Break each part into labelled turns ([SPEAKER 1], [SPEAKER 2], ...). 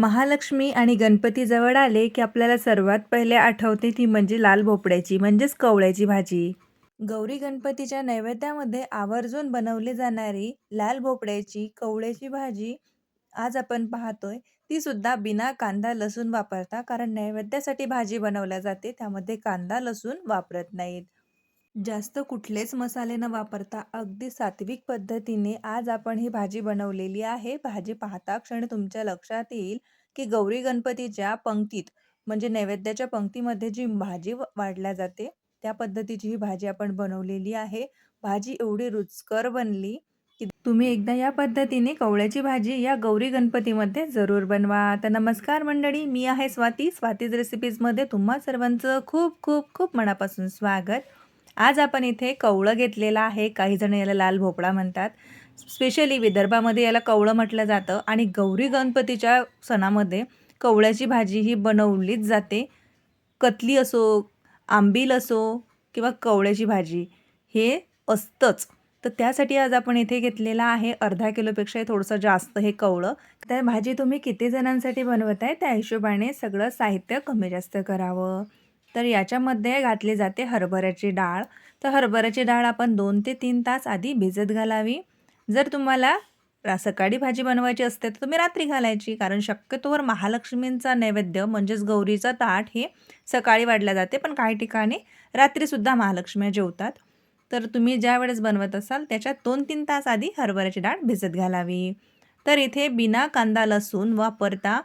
[SPEAKER 1] महालक्ष्मी आणि गणपती जवळ आले की आपल्याला सर्वात पहिले आठवते ती म्हणजे लाल भोपळ्याची म्हणजेच कवळ्याची भाजी. गौरी गणपतीच्या नैवेद्यामध्ये आवर्जून बनवली जाणारी लाल भोपळ्याची कवळ्याची भाजी आज आपण पाहतोय. ती सुद्धा बिना कांदा लसूण वापरता कारण नैवेद्यासाठी भाजी बनवल्या जाते त्यामध्ये कांदा लसूण वापरत नाहीत. जास्त कुठलेच मसाले न वापरता अगदी सात्विक पद्धतीने आज आपण ही भाजी बनवलेली आहे. भाजी पाहता क्षण तुमच्या लक्षात येईल की गौरी गणपतीच्या पंक्तीत म्हणजे नैवेद्याच्या पंक्तीमध्ये जी भाजी व- वाढल्या जाते त्या पद्धतीची ही भाजी आपण बनवलेली आहे. भाजी एवढी रुचकर बनली की तुम्ही एकदा या पद्धतीने कवळ्याची भाजी या गौरी गणपतीमध्ये जरूर बनवा. तर नमस्कार मंडळी मी आहे स्वाती. स्वातीज रेसिपीजमध्ये तुम्हा सर्वांचं खूप खूप खूप मनापासून स्वागत. आज आपण इथे कवळं घेतलेलं आहे. काही जण याला लाल भोपळा म्हणतात. स्पेशली विदर्भामध्ये याला कवळं म्हटलं जातं आणि गौरी गणपतीच्या सणामध्ये कवळ्याची भाजी ही बनवलीच जाते. कतली असो आंबील असो किंवा कवळ्याची भाजी हे असतंच. तर त्यासाठी आज आपण इथे घेतलेलं आहे. अर्धा किलोपेक्षा थोडंसं जास्त हे कवळं. तर भाजी तुम्ही किती जणांसाठी बनवत आहे त्या हिशोबाने सगळं साहित्य कमी जास्त करावं. तर याच्यामध्ये घातली जाते हरभऱ्याची डाळ. तर हरभऱ्याची डाळ आपण दोन ते तीन तास आधी भिजत घालावी. जर तुम्हाला रा सकाळी भाजी बनवायची असते तर तुम्ही रात्री घालायची. कारण शक्यतोवर महालक्ष्मींचा नैवेद्य म्हणजेच गौरीचा ताट हे सकाळी वाढल्या जाते. पण काही ठिकाणी रात्रीसुद्धा महालक्ष्म्या जेवतात. तर तुम्ही ज्या वेळेस बनवत असाल त्याच्यात दोन तीन तास आधी हरभऱ्याची डाळ भिजत घालावी. तर इथे बिना कांदा लसूण वापरता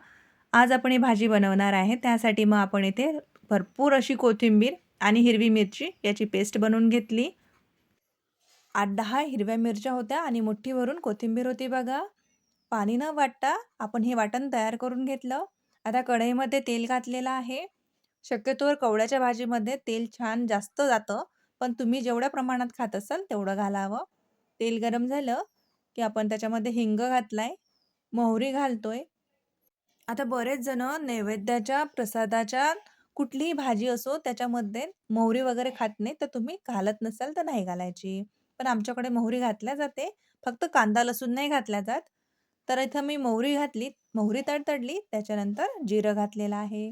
[SPEAKER 1] आज आपण ही भाजी बनवणार आहे. त्यासाठी मग आपण इथे भरपूर अशी कोथिंबीर आणि हिरवी मिरची याची पेस्ट बनवून घेतली. आठ दहा हिरव्या मिरच्या होत्या आणि मुठ्ठीभरून कोथिंबीर होती बघा. पाणी न वाटता आपण हे वाटण तयार करून घेतलं. आता कढईमध्ये तेल घातलेलं आहे. शक्यतोवर कवड्याच्या भाजीमध्ये तेल छान जास्त जातं पण तुम्ही जेवढ्या प्रमाणात खात असाल तेवढं घालावं. तेल गरम झालं की आपण त्याच्यामध्ये हिंग घातलाय मोहरी घालतोय. आता बरेच जण नैवेद्याच्या प्रसादाच्या कुठलीही भाजी असो त्याच्यामध्ये मोहरी वगैरे खात नाही तर तुम्ही घालत नसाल तर नाही घालायची. पण आमच्याकडे मोहरी घातल्या जाते. फक्त कांदा लसूण नाही घातल्या जात. तर इथं मी मोहरी घातली मोहरी तडतडली त्याच्यानंतर जिरं घातलेलं आहे.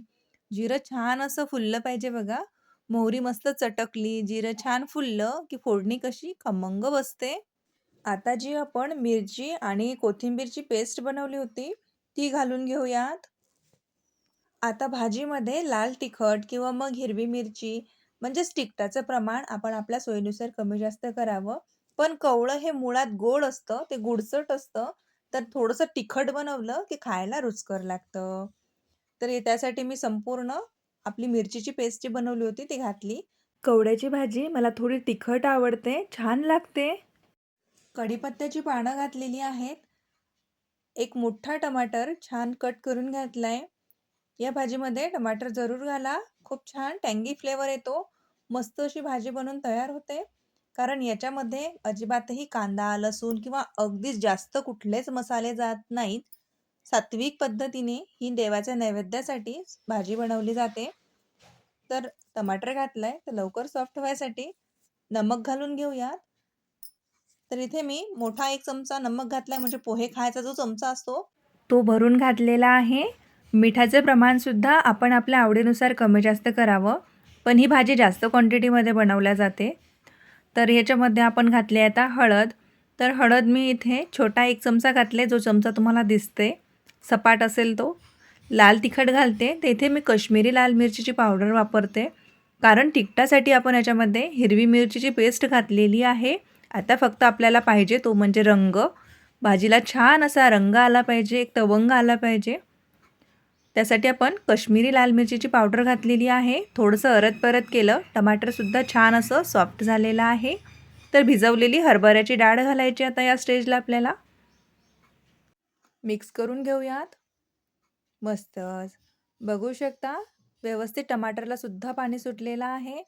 [SPEAKER 1] जिरं छान असं फुललं पाहिजे बघा. मोहरी मस्त चटकली जिरं छान फुललं की फोडणी कशी खमंग बसते. आता जी आपण मिरची आणि कोथिंबीरची पेस्ट बनवली होती ती घालून घेऊयात. आता भाजीमध्ये लाल तिखट किंवा मग हिरवी मिरची म्हणजेच तिखटाचं प्रमाण आपण आपल्या सोयीनुसार कमी जास्त करावं. पण कवळं हे मुळात गोड असतं ते गुडचट असतं तर थोडंसं तिखट बनवलं की खायला रुचकर लागतं. तर त्यासाठी मी संपूर्ण आपली मिरचीची पेस्ट जी बनवली होती ती घातली. कवड्याची भाजी मला थोडी तिखट आवडते छान लागते. कढीपत्त्याची पानं घातलेली आहेत. एक मोठा टमाटर छान कट करून घातलाय. या भाजीमध्ये टमाटर जरूर घाला. खूप छान टँगी फ्लेवर येतो. मस्त अशी भाजी बनवून तयार होते. कारण याच्यामध्ये अजिबातही कांदा लसूण किंवा अगदीच जास्त कुठलेच मसाले जात नाहीत. सात्विक पद्धतीने ही देवाच्या नैवेद्यासाठी भाजी बनवली जाते. तर टमाटर घातलाय तर लवकर सॉफ्ट व्हायसाठी नमक घालून घेऊयात तर इथे मी मोठा एक चमचा नमक घातलाय. म्हणजे पोहे खायचा जो चमचा असतो तो भरून घातलेला आहे. मिठाचे प्रमाणसुद्धा आपण आपल्या आवडीनुसार कमी जास्त करावं. पण ही भाजी जास्त क्वांटिटीमध्ये बनवल्या जाते. तर ह्याच्यामध्ये आपण घातली आता हळद. तर हळद मी इथे छोटा एक चमचा घातले जो चमचा तुम्हाला दिसते. सपाट असेल तो. लाल तिखट घालते. तर इथे मी कश्मीरी लाल मिरचीची पावडर वापरते. कारण तिखटासाठी आपण याच्यामध्ये हिरवी मिरचीची पेस्ट घातलेली आहे. आता फक्त आपल्याला पाहिजे तो म्हणजे रंग. भाजीला छान असा रंग आला पाहिजे एक तवंग आला पाहिजे. त्यासाठी आपण कश्मीरी लाल मिरचीची पावडर घातलेली आहे. थोडंसं अरत परत केलं. टमाटरसुद्धा छान असं सॉफ्ट झालेलं आहे. तर भिजवलेली हरभऱ्याची डाळ घालायची आता या स्टेजला आपल्याला. मिक्स करून घेऊयात. मस्तच बघू शकता व्यवस्थित टमाटरलासुद्धा पाणी सुटलेलं आहे.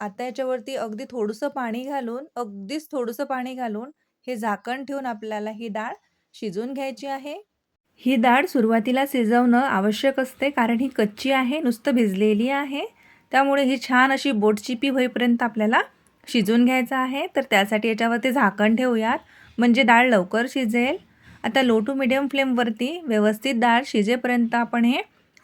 [SPEAKER 1] आता याच्यावरती अगदी थोडंसं पाणी घालून अगदीच थोडंसं पाणी घालून हे झाकण ठेवून आपल्याला ही डाळ शिजवून घ्यायची आहे. ही डाळ सुरुवातीला शिजवणं आवश्यक असते कारण ही कच्ची आहे नुसतं भिजलेली आहे. त्यामुळे ही छान अशी बोटचिपी होईपर्यंत आपल्याला शिजून घ्यायचं आहे. तर त्यासाठी याच्यावरती झाकण ठेवूयात. म्हणजे डाळ लवकर शिजेल. आता लो टू मिडियम फ्लेमवरती व्यवस्थित डाळ शिजेपर्यंत आपण हे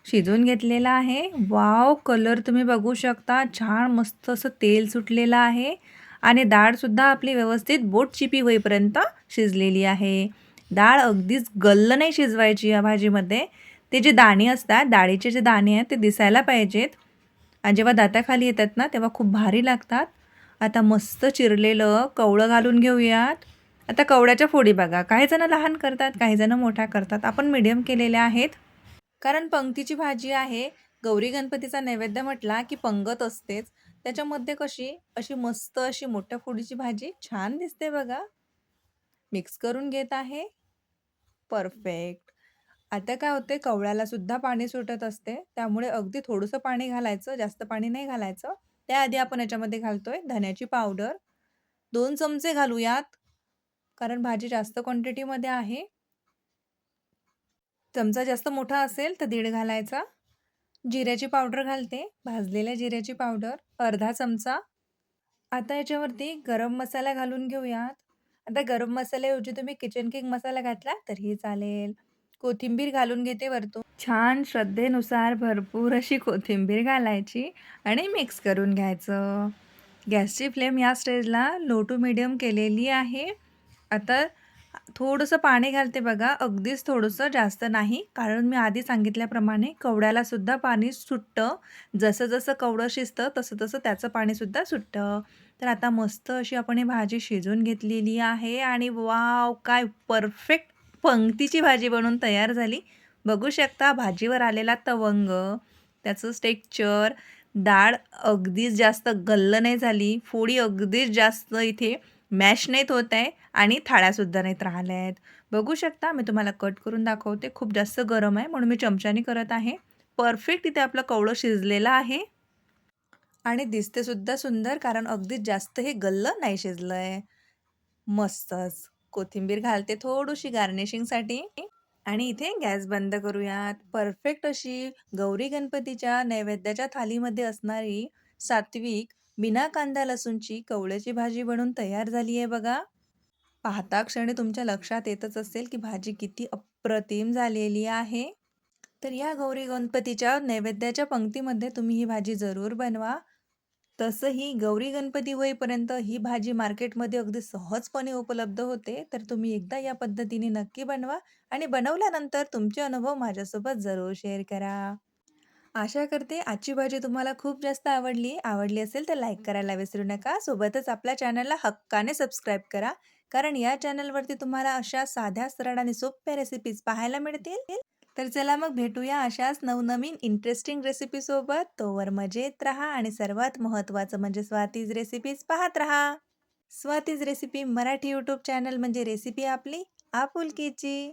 [SPEAKER 1] शिजवून घेतलेलं आहे. वाव कलर तुम्ही बघू शकता. छान मस्त असं तेल सुटलेलं आहे. आणि डाळसुद्धा आपली व्यवस्थित बोट चिपी होईपर्यंत शिजलेली आहे. डाळ अगदीच गल्ल नाही शिजवायची या भाजीमध्ये. ते जे दाणे असतात डाळीचे जे दाणे आहेत ते दिसायला पाहिजेत. आणि जेव्हा दाताखाली येतात ना तेव्हा खूप भारी लागतात. आता मस्त चिरलेलं कवळं घालून घेऊयात. आता कवड्याच्या फोडी बघा. काही जणं लहान करतात काही जणं मोठ्या करतात. आपण मिडियम केलेल्या आहेत. कारण पंक्तीची भाजी आहे. गौरी गणपतीचा नैवेद्य म्हटला की पंगत असतेच. त्याच्यामध्ये कशी? अशी मस्त अशी मोठ्या फोडीची भाजी छान दिसते बघा. मिक्स करून घेत आहे. परफेक्ट. आता काय होते कवळ्याला सुद्धा पाणी सुटत असते. त्यामुळे अगदी थोडंसं पाणी घालायचं जास्त पाणी नाही घालायचं. त्याआधी आपण याच्यामध्ये घालतोय धन्याची पावडर. दोन चमचे घालूयात कारण भाजी जास्त क्वांटिटीमध्ये आहे. चमचा जास्त मोठा असेल तर दीड घालायचा. जिऱ्याची पावडर घालते भाजलेल्या जिऱ्याची पावडर अर्धा चमचा. आता याच्यावरती गरम मसाला घालून घेऊयात. आता गरम मसाल्याऐवजी तुम्ही किचन किंग मसाला घातला तरीही चालेल. कोथिंबीर घालून घेते वरतून. छान श्रद्धेनुसार भरपूर अशी कोथिंबीर घालायची आणि मिक्स करून घ्यायचं. गॅसची फ्लेम या स्टेजला लो टू मिडियम केलेली आहे. आता थोडंसं पाणी घालते बघा. अगदीच थोडंसं जास्त नाही. कारण मी आधी सांगितल्याप्रमाणे कवड्यालासुद्धा पाणी सुटतं. जसं जसं कवडं शिजतं तसं तसं त्याचं पाणीसुद्धा सुटतं. तर आता मस्त अशी आपण ही भाजी शिजून घेतलेली आहे आणि वाव काय परफेक्ट पंक्तीची भाजी बनवून तयार झाली. बघू शकता भाजीवर आलेला तवंग त्याचं स्टेक्चर डाळ अगदीच जास्त गल्ल नाही झाली. फोडी अगदीच जास्त इथे. मॅश नाहीत होत आहे आणि थाळ्यासुद्धा नाहीत राहिल्या आहेत. बघू शकता मी तुम्हाला कट करून दाखवते. खूप जास्त गरम आहे म्हणून मी चमच्याने करत आहे. परफेक्ट इथे आपलं कवळं शिजलेलं आहे. आणि दिसतेसुद्धा सुंदर कारण अगदीच जास्त हे गल्लं नाही शिजलं आहे मस्तच. कोथिंबीर घालते थोडीशी गार्निशिंगसाठी. आणि इथे गॅस बंद करूयात. परफेक्ट अशी गौरी गणपतीच्या नैवेद्याच्या थालीमध्ये असणारी सात्विक बिना कांदा लसूणची कवळ्याची भाजी बनून तयार झाली आहे बघा. पाहता क्षणी तुमच्या लक्षात येतच असेल की भाजी किती अप्रतिम झालेली आहे. तर या गौरी गणपतीच्या नैवेद्याच्या पंक्तीमध्ये तुम्ही ही भाजी जरूर बनवा. तसंही गौरी गणपती होईपर्यंत ही भाजी मार्केटमध्ये अगदी सहजपणे उपलब्ध होते. तर तुम्ही एकदा या पद्धतीने नक्की बनवा आणि बनवल्यानंतर तुमचे अनुभव माझ्यासोबत जरूर शेअर करा. आशा करते आजची भाजी तुम्हाला खूप जास्त आवडली. आवडली असेल तर लाईक करायला विसरू नका. सोबतच आपल्या चॅनलला हक्काने सबस्क्राईब करा. कारण या चॅनलवरती तुम्हाला अशा साध्या सरळ आणि सोप्या रेसिपीज पाहायला मिळतील. तर चला मग भेटूया अशाच नवनवीन इंटरेस्टिंग रेसिपीसोबत तोवर मजेत राहा आणि सर्वात महत्त्वाचं म्हणजे स्वातीज रेसिपीज पाहत राहा. Swati's recipe Marathi YouTube channel म्हणजे रेसिपी आपली आपुलकीची.